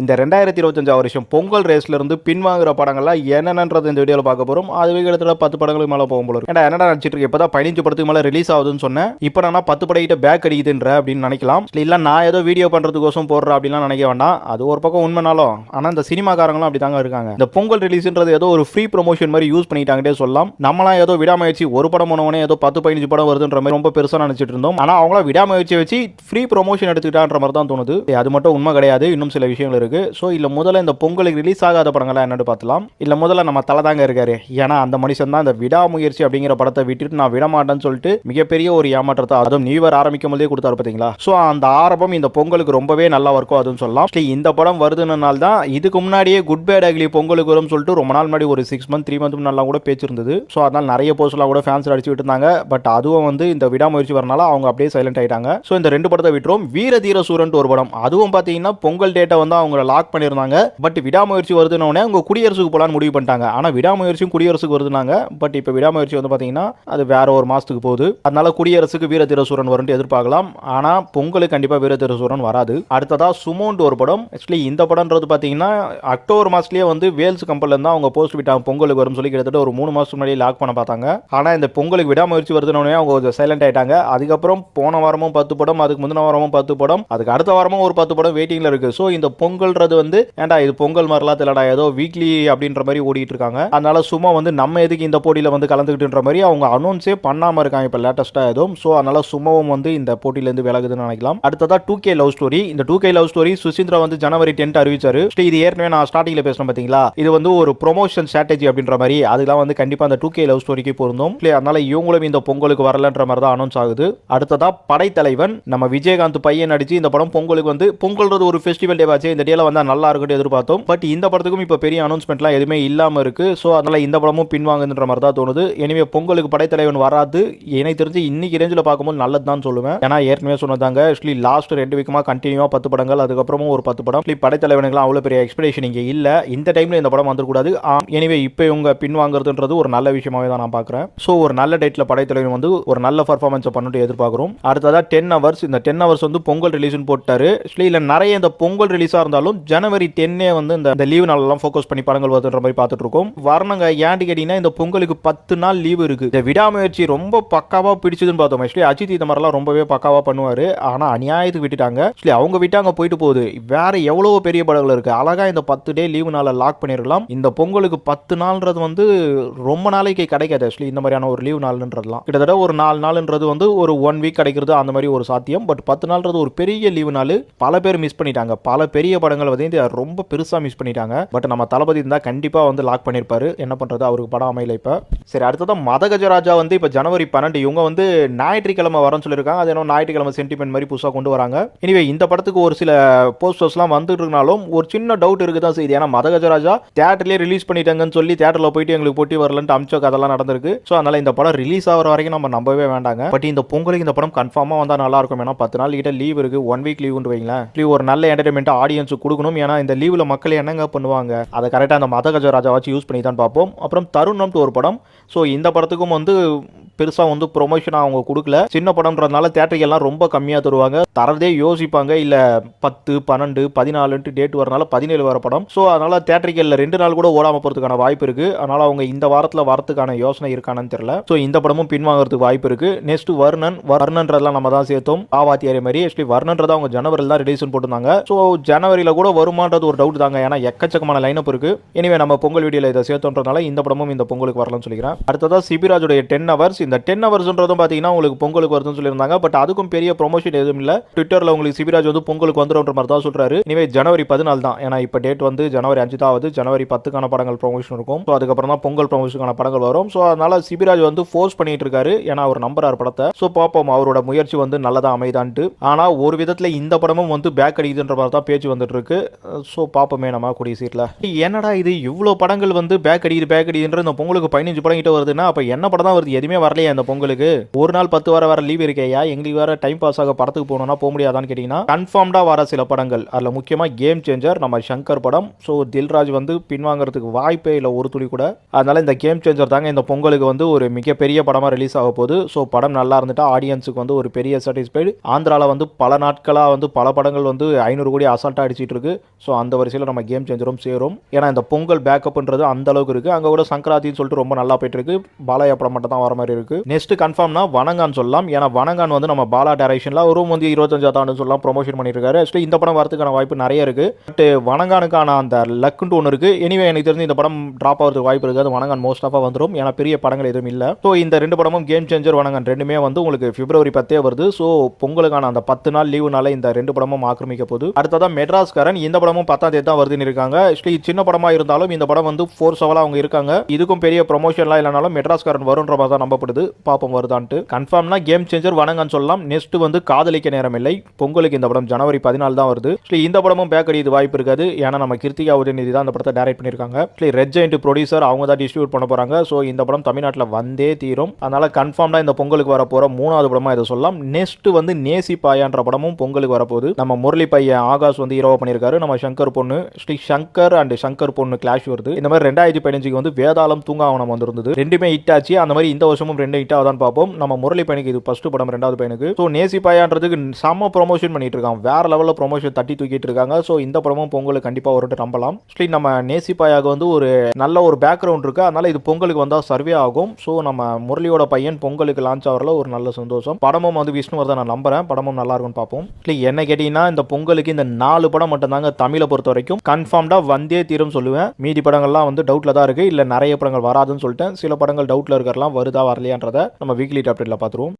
இந்த ரெண்டாயிரத்தி இருபத்தஞ்சாவது வருஷம் பொங்கல் ரேஸ்ல இருந்து பின்வாங்குற படங்கள்லாம் என்னென்னன்றது இந்த வீடியோவில் பார்க்க போறோம். அதுவே இடத்துல பத்து படங்களுக்கு மேலே போகும் போல ஏன்னா என்னடா நினச்சிட்டு இருக்கு? இப்பதான் பதினஞ்சு படத்துக்கு மேலே ரிலீஸ் ஆகுதுன்னு சொன்னேன். இப்போ நான் பத்து படகிட்ட பேக் அடிக்குதுன்ற அப்படின்னு நினைக்கலாம். இல்ல நான் ஏதோ வீடியோ பண்றதுக்கோசம் போடுற அப்படின்லாம் நினைக்க வேண்டாம். அது ஒரு பக்கம் உண்மைனாலும். ஆனால் இந்த சினிமாக்காரங்களும் அப்படி தாங்க இருக்காங்க. இந்த பொங்கல் ரிலீஸ்ன்றது ஏதோ ஒரு ஃப்ரீ ப்ரொமோஷன் மாதிரி யூஸ் பண்ணிட்டாங்கட்டே சொல்லலாம். நம்மளாம் ஏதோ விடாமுயற்சி ஒரு படம் போனவனே ஏதோ பத்து பதினஞ்சு படம் வருதுன்ற மாதிரி ரொம்ப பெருசாக நினைச்சிட்டு இருந்தோம். ஆனால் அவங்கள விடாமுயற்சி வச்சு ஃப்ரீ ப்ரொமோஷன் எடுத்துக்கிட்டான்ற மாதிரி தான் தோணுது அது மட்டும் உண்மை கிடையாது. இன்னும் சில விஷயங்கள் இருக்கு. ஸோ இல்லை முதல்ல இந்த பொங்கலுக்கு ரிலீஸ் ஆகாத படங்கள்லாம் என்னன்னு பார்த்தலாம். இல்லை முதல்ல நம்ம தலை தாங்க இருக்காரு. ஏன்னா அந்த மனுஷன் தான் இந்த விடாமுயற்சி அப்படிங்கிற படத்தை விட்டுட்டு நான் விட மாட்டேன்னு சொல்லிட்டு மிகப்பெரிய ஒரு ஏமாற்றத்தை அதுவும் நியூ இயர் ஆரம்பிக்கும் போதே கொடுத்தாரு பார்த்தீங்களா? ஸோ அந்த ஆரம்பம் இந்த பொங்கலுக்கு ரொம்பவே நல்லா இருக்கும் அதுவும் சொல்லலாம். சரி, இந்த படம் வருதுனால தான் இதுக்கு முன்னாடியே குட் பேட் அகிலி பொங்கலுக்கு வரும்னு சொல்லிட்டு ரொம்ப நாள் முன்னாடி ஒரு சிக்ஸ் மந்த் த்ரீ மந்த் முன்னாலாம் கூட பேச்சு இருந்தது. ஸோ அதனால நிறைய போஸ்ட்லாம் கூட ஃபேன்ஸ் அடிச்சு விட்டுருந்தாங்க. பட் அதுவும் வந்து இந்த விடாமுயற்சி வரனால அவங்க அப்படியே சைலண்ட் ஆயிட்டாங்க. ஸோ இந்த ரெண்டு படத்தை விட்டுரும் வீர தீர சூரன் ஒரு படம். அதுவும் பார்த்தீங்கன்னா பொங்கல் டேட்டை வந்து அவங்க லாக் பண்ணியிருந்தாங்க. பட் விடாமுயற்சி வருதுன்னு அவங்க குடியரசுக்கு போகலான்னு முடிவு பண்ணிட்டாங்க. ஆனால் விடாமுயற்சியும் குடியரசுக்கு வருதுனாங்க பட் இப்போ விடாமுயற்சி வந்து பார்த்தீங்கன்னா அது வேற ஒரு மாசத்துக்கு போகுது. அதனால குடியரசுக்கு வீர சூரன் வரும்னு எதிர்பார்க்கலாம். ஆனால் பொங்கலுக்கு கண்டிப்பாக வீர சூரன் வராது. அடுத்ததா சுமோண்ட் ஒரு படம். ஆக்சுவலி இந்த படம்ன்றது பார்த்தீங்கன்னா அக்டோபர் மாசத்துலயே வந்து வேல்ஸ் கம்பெனில இருந்தா அவங்க போஸ்ட் விட்டாங்க பொங்கலுக்கு வரும்னு சொல்லி கிட்டத்தட்ட ஒரு மூணு மாசத்துக்கு முன்னாடி லாக் பண்ண பார்த்தாங்க. ஆனா இந்த பொங்கலுக்கு விடாமுயற்சி வருதுன்னு அவங்க கொஞ்சம் சைலண்ட் ஆயிட்டாங்க. அதுக்கப்புறம் போன வாரமும் பத்து படம் அதுக்கு முந்தின வாரமும் பத்து படம் அதுக்கு அடுத்த வாரமும் ஒரு பத்து படம் வெயிட்டிங்ல இருக்கு. ஸோ இந்த பொங்கல் பொங்கல்ன்றது வந்து ஏன்டா இது பொங்கல் மாதிரிலாம் தெரியலடா ஏதோ வீக்லி அப்படின்ற மாதிரி ஓடிட்டு இருக்காங்க. அதனால சும்மா வந்து நம்ம எதுக்கு இந்த போட்டியில் வந்து கலந்துக்கிட்டுன்ற மாதிரி அவங்க அனௌன்ஸே பண்ணாமல் இருக்காங்க இப்போ லேட்டஸ்ட்டாக எதுவும் ஸோ அதனால சும்மாவும் வந்து இந்த போட்டியிலேருந்து விலகுதுன்னு நினைக்கலாம். அடுத்ததா டூ கே லவ் ஸ்டோரி இந்த two K love story Suseendhira வந்து ஜனவரி டென்த் அறிவிச்சாரு. இது ஏற்கனவே நான் ஸ்டார்டிங்ல பேசினேன் பார்த்தீங்களா இது வந்து ஒரு ப்ரொமோஷன் ஸ்ட்ராட்டஜி அப்படின்ற மாதிரி. அதெல்லாம் வந்து கண்டிப்பாக அந்த டூ கே லவ் ஸ்டோரிக்கு பொருந்தும். இல்லையா? அதனால இவங்களும் இந்த பொங்கலுக்கு வரலன்ற மாதிரி தான் அனௌன்ஸ் ஆகுது. அடுத்ததா படைத்தலைவன் நம்ம விஜயகாந்த் பையன் நடிச்சு இந்த படம் பொங்கலுக்கு வந்து பொங்கல்றது ஒரு ஃபெஸ்டிவல் டே இந்த டேல வந்தா நல்லா இருக்கட்டும் எதிர்பார்த்தோம். பட் இந்த படத்துக்கும் இப்போ பெரிய அனௌன்ஸ்மெண்ட்லாம் எதுவுமே இல்லாம இருக்கு. ஸோ அதனால இந்த படமும் பின்வாங்குன்ற மாதிரி தான் தோணுது. எனவே பொங்கலுக்கு படைத்தலைவன் வராது. எனக்கு தெரிஞ்சு இன்னைக்கு ரேஞ்சில் பார்க்கும்போது நல்லது தான் சொல்லுவேன். ஏன்னா ஏற்கனவே சொன்னதாங்க ஆக்சுவலி லாஸ்ட் ரெண்டு வீக்கமாக கண்டினியூவா பத்து படங்கள் அதுக்கப்புறமும் ஒரு பத்து படம். படைத்தலைவனுக்குலாம் அவ்வளோ பெரிய எக்ஸ்பெக்டேஷன் இங்கே இல்லை. இந்த டைமில் இந்த படம் வந்துடக்கூடாது எனவே இப்போ இவங்க பின்வாங்குறதுன்றது ஒரு நல்ல விஷயமாவே தான் நான் பார்க்குறேன். ஸோ ஒரு நல்ல டேட்டில் படைத்தலைவன் வந்து ஒரு நல்ல பர்ஃபார்மன்ஸை பண்ணிட்டு எதிர்பார்க்குறோம். அடுத்ததாக டென் ஹவர்ஸ் இந்த டென் ஹவர்ஸ் வந்து பொங்கல் ரிலீஸ்னு போட்டார். ஆக்சுவலி இல்லை நிறைய இந்த பொங்கல் ரிலீஸாக இருந்தாலும் ஜனவரி டென்னே வந்து இந்த இந்த லீவு நாளெல்லாம் ஃபோக்கஸ் பண்ணி படங்கள் வருதுன்ற மாதிரி பார்த்துட்டு இருக்கோம் வரணுங்க ஏன்னு கேட்டிங்கன்னா இந்த பொங்கலுக்கு பத்து நாள் லீவு இருக்கு. இந்த விடாமுயற்சி ரொம்ப பக்காவா பிடிச்சதுன்னு பார்த்தோம். ஆக்சுவலி அஜித் இந்த மாதிரிலாம் ரொம்பவே பக்காவா பண்ணுவாரு. ஆனா அநியாயத்துக்கு விட்டுட்டாங்க. ஆக்சுவலி அவங்க விட்டாங்க போயிட்டு போகுது. வேற எவ்வளவு பெரிய படங்கள் இருக்கு. அழகா இந்த பத்து டே லீவு நாளில் லாக் பண்ணிருக்கலாம். இந்த பொங்கலுக்கு பத்து நாள்ன்றது வந்து ரொம்ப நாளைக்கு கிடைக்காது. ஆக்சுவலி இந்த மாதிரியான ஒரு லீவு நாள்ன்றதுலாம். கிட்டத்தட்ட ஒரு நாலு நாள்ன்றது வந்து ஒரு ஒன் வீக் கிடைக்கிறது அந்த மாதிரி ஒரு சாத்தியம். பட் பத்து நாள்ன்றது ஒரு பெரிய லீவு நாள். பல பேர் மிஸ் பண்ணிட்டாங்க. பல பெரிய படங்கள் வந்து இந்த ரொம்ப பெருசா மிஸ் பண்ணிட்டாங்க. பட் நம்ம தளபதி இருந்தா கண்டிப்பா வந்து லாக் பண்ணிருப்பாரு. என்ன பண்றது? அவருக்கு படம் அமையல இப்ப. சரி அடுத்ததான் மதகஜராஜா வந்து இப்போ ஜனவரி பன்னெண்டு இவங்க வந்து ஞாயிற்றுக்கிழமை வரன்னு சொல்லியிருக்காங்க. அது என்ன ஞாயிற்றுக்கிழமை சென்டிமெண்ட் மாதிரி புதுசாக கொண்டு வராங்க. இனிவே இந்த படத்துக்கு ஒரு சில போஸ்டர்ஸ்லாம் வந்துட்டு இருந்தாலும் ஒரு சின்ன டவுட் இருக்கு தான் செய்யுது. ஏன்னா மதகஜராஜா தேட்டர்லேயே ரிலீஸ் பண்ணிட்டாங்கன்னு சொல்லி தேட்டரில் போயிட்டு எங்களுக்கு போட்டி வரலன்ட்டு அமிச்ச அதெல்லாம் நடந்திருக்கு. ஸோ அதனால இந்த படம் ரிலீஸ் ஆகிற வரைக்கும் நம்ம நம்பவே வேண்டாங்க. பட் இந்த பொங்கலுக்கு இந்த படம் கன்ஃபார்மாக வந்தால் நல்லா இருக்கும். ஏன்னா பத்து நாள் கிட்ட லீவ் இருக்கு. ஒன் வீக் லீவ்னு வைங்களேன். லீவ் ஒரு நல்ல என்டர்டைன்மெண்ட் ஆடியன்ஸுக்கு கொடுக்கணும். ஏன்னா இந்த லீவில் மக்கள் என்னங்க பண்ணுவாங்க? அதை கரெக்டாக அந்த மதகஜராஜா வச்சு யூஸ் பண்ணி தான் பார்ப்போம். அப்புறம் தருணம்ட்டு ஒரு படம். ஸோ இந்த படத்துக்கும் வந்து பெருசாக வந்து ப்ரொமோஷனாக அவங்க கொடுக்கல. சின்ன படம்ன்றதுனால தேட்டருக்கெல்லாம் ரொம்ப கம்மியாக தருவாங்க. தரதே யோசிப்பாங்க. இல்லை பத்து பன்னெண்டு பதினாலுன்ட்டு டேட் வரனால பதினேழு வர படம். ஸோ அதனால தேட்டரிக்கல்ல ரெண்டு நாள் கூட ஓடாமல் போகிறதுக்கான வாய்ப்பு இருக்கு. அதனால அவங்க இந்த வாரத்தில் வரத்துக்கான யோசனை இருக்கானு தெரியல. ஸோ இந்த படமும் பின்வாங்குறதுக்கு வாய்ப்பு இருக்கு. நெக்ஸ்ட் வர்ணன் வர்ணன்றதெல்லாம் நம்ம தான் சேர்த்தோம். ஆவாத்தியாரி மாதிரி. ஆக்சுவலி வர்ணன்றதை அவங்க ஜனவரியில் தான் ரிலீஸ்னு போட்டிருந்தாங்க. ஸோ ஜனவரியில் கூட வருமானது ஒரு டவுட் தாங்க. ஏன்னா எக்கச்சக்கமான லைனப் இருக்கு. எனவே நம்ம பொங்கல் வீடியோவில் இதை சேர்த்தோன்றதுனால இந்த படமும் இந்த பொங்கலுக்கு வரலாம்னு சொல்லிக்கிறேன். அடுத்ததாக சிபிராஜுடைய டென் ஹவர்ஸ் இந்த டென் ஹவர்ஸ்ன்றதும் பார்த்தீங்கன்னா உங்களுக்கு பொங்கலுக்கு வருதுன்னு சொல்லியிருந்தாங்க. பட் அதுக்கும் பெரிய ப்ரொமோஷன் எதுவும் இல்லை. ட்விட்டரில் உங்களுக்கு சிபிராஜ் வந்து பொங்கலுக்கு வந்துடும்ன்ற மாதிரி தான் சொல்கிறாரு இனிமே ஜனவரி பதினாலு தான். ஏன்னா இப்போ டேட் வந்து ஜனவரி அஞ்சு தான் ஆகுது. ஜனவரி பத்துக்கான படங்கள் ப்ரொமோஷன் இருக்கும். ஸோ அதுக்கப்புறம் தான் பொங்கல் ப்ரொமோஷனுக்கான படங்கள் வரும். ஸோ அதனால சிபிராஜ் வந்து ஃபோர்ஸ் பண்ணிட்டு இருக்காரு. ஏன்னா அவர் நம்புறார் படத்தை. ஸோ பார்ப்போம் அவரோட முயற்சி வந்து நல்லதா அமைதான்ட்டு. ஆனால் ஒரு விதத்தில் இந்த படமும் வந்து பேக் அடிக்குதுன்ற மாதிரி தான் பேச்சு வந்துட்டு இருக்கு ஸோ பார்ப்போமே நம்ம கூடிய சீட்டில் என்னடா இது? இவ்வளோ படங்கள் வந்து பேக் அடிக்குது பேக் அடிக்குதுன்ற இந்த பொங்கலுக்கு பதினஞ்சு படம் கிட்ட வருதுன்னா அப்போ என்ன படம் தான் வருது? எதுவுமே வரலையா இந்த பொங்கலுக்கு? ஒரு நாள் பத்து வாரம் வர லீவ் இருக்கையா? எங்களுக்கு வேற டைம் பாஸ் ஆக படத்துக்கு போகணும்னா போக முடியாதான்னு கேட்டிங்கன்னா கன்ஃபார்ம்டா வர சில படங்கள். அதில் முக்கியமாக கேம் சேஞ்சர் நம்ம சங்கர் படம். ஸோ தில்ராஜ் வந்து பின்வாங்கறதுக்கு வாய்ப்பே இல்லை ஒரு துளி கூட. அதனால இந்த கேம் சேஞ்சர் தாங்க இந்த பொங்கலுக்கு வந்து ஒரு மிகப்பெரிய படமாக ரிலீஸ் ஆக போகுது. ஸோ படம் நல்லா இருந்துட்டா ஆடியன்ஸுக்கு வந்து ஒரு பெரிய சாட்டிஸ்ஃபைடு ஆந்திராவில் வந்து பல நாட்களாக வந்து பல படங்கள் வந்து ஐநூறு கோடி அசால்ட்டாக அடிச்சிட்டு இருக்கு. ஸோ அந்த வரிசையில் நம்ம கேம் சேஞ்சரும் சேரும். ஏன்னா இந்த பொங்கல் பேக்கப்ன்றது அந்த அளவுக்கு இருக்கு. அங்கே கூட சங்கராத்தின்னு சொல்லிட்டு ரொம்ப நல்லா போயிட்டு இருக்கு. பாலையா படம் மட்டும் தான் வர மாதிரி இருக்கு. நெக்ஸ்ட் கன்ஃபார்ம்னா வனங்கான் சொல்லலாம். ஏன்னா வனங்கான் வந்து நம்ம பாலா டைரக்ஷன்ல ஒரு வந்து இருபத்தஞ்சாவது ஆண்டு சொல்லலாம் ப்ரொமோஷன் பண்ணிருக்காரு. இந்த படம் வரதுக்கான வாய்ப்பு நிறைய இருக்கு. பட் வனங்கானுக்கான அந்த லக்குன்ட்டு ஒன்று இருக்கு. எனிவே எனக்கு தெரிஞ்சு இந்த படம் ட்ராப் ஆகிறதுக்கு வாய்ப்பு இருக்காது வனங்கான் மோஸ்ட் ஆஃபாக வந்துடும் ஏன்னா பெரிய படங்கள் எதுவும் இல்லை. ஸோ இந்த ரெண்டு படமும் கேம் சேஞ்சர் வனங்கான் ரெண்டுமே வந்து உங்களுக்கு பிப்ரவரி பத்தே வருது. ஸோ பொங்கலுக்கான அந்த பத்து நாள் லீவுனால இந்த ரெண்டு படமும் ஆக்கிரமிக்க போகுது. அடுத்ததான் மெட்ராஸ்காரன். இந்த படமும் பத்தாம் தேதி தான் வருதுன்னு இருக்காங்க. ஆக்சுவலி சின்ன படமா இருந்தாலும் இந்த படம் வந்து ஃபோர் செவலாக அவங்க இருக்காங்க. இதுக்கும் பெரிய ப்ரொமோஷன்லாம் இல்லைனாலும் மெட்ராஸ்காரன் வருன்ற மாதிரி தான் நம்பப்படுது. பார்ப்போம் வருதான்ட்டு. கன்ஃபார்ம்னா கேம் சேஞ்சர் வணங்கன்னு சொல்லலாம். நெக்ஸ்ட் வந்து காதலிக்க நேரம் இல்லை பொங்கலுக்கு இந்த படம் ஜனவரி பதினாலு தான் வருது. ஆக்சுவலி இந்த படமும் பேக் அடிது வாய்ப்பு இருக்காது. ஏன்னா நம்ம கிருத்திகா உதயநிதி தான் அந்த படத்தை டைரக்ட் பண்ணியிருக்காங்க. ஆக்சுவலி ரெட் ஜெயிண்ட் ப்ரொடியூசர் அவங்க தான் டிஸ்ட்ரிபியூட் பண்ண போறாங்க. ஸோ இந்த படம் தமிழ்நாட்டில் வந்தே தீரும். அதனால கன்ஃபார்ம்னா இந்த பொங்கலுக்கு வர போற மூணாவது படமா இதை சொல்லலாம். நெக்ஸ்ட் வந்து நேசி பாயான்ற படமும் பொங்கலுக்கு வரப்போகுது. நம்ம முரளி பையன் ஆகாஷ் வந்து ஹீரோவா பண்ணியிருக்காரு. நம்ம சங்கர் பொண்ணு ஸ்ரீ சங்கர் அண்ட் சங்கர் பொண்ணு கிளாஷ் வருது. இந்த மாதிரி ரெண்டாயிரத்தி பதினஞ்சுக்கு வந்து வேதாளம் தூங்காவனம் வந்திருந்தது. ரெண்டுமே ஹிட் ஆச்சு. அந்த மாதிரி இந்த வருஷமும் ரெண்டு ஹிட் ஆகுதான் பார்ப்போம். நம்ம முரளி பையனுக்கு இது ஃபர்ஸ்ட் படம் ரெண்டாவது பையனுக்கு. ஸோ நேசி பாயான்றதுக்கு செம்ம ப்ரொமோஷன் பண்ணிட்டு இருக்காங்க வேற லெவலில் ப்ரொமோஷன் தட்டி தூக்கிட்டு இருக்காங்க. ஸோ இந்த படமும் பொங்கலுக்கு கண்டிப்பாக வரட்டு நம்பலாம். ஆக்சுவலி நம்ம நேசி பாயாவுக்கு வந்து ஒரு நல்ல ஒரு பேக்ரவுண்ட் இருக்கு. அதனால இது பொங்கலுக்கு வந்தால் சர்வே ஆகும். ஸோ நம்ம முரளியோட பையன் பொங்கலுக்கு லான்ச் ஆகிறதுல ஒரு நல்ல சந்தோஷம். படமும் வந்து விஷ்ணுவர்தான் நான் நம்புறேன். படமும் நல்லா இருக்கும்னு பார்ப்போம். இல்லை என்ன கேட்டீங்கன்னா இந்த பொங்கலுக்கு இந்த நாலு படம் மட்டும்தாங்க தமிழை பொறுத்த வரைக்கும் கன்ஃபார்ம்டாக வந்தே தீரும் சொல்லுவேன். மீதி படங்கள்லாம் வந்து டவுட்டில் தான் இருக்கு. இல்லை நிறைய படங்கள் வராதுன்னு சொல்லிட்டேன். சில படங்கள் டவுட்டில் இருக்கிறலாம் வருதா வரலையான்றதை நம்ம வீக்லி டாப்டெட்ல பார்த்துருவோம்.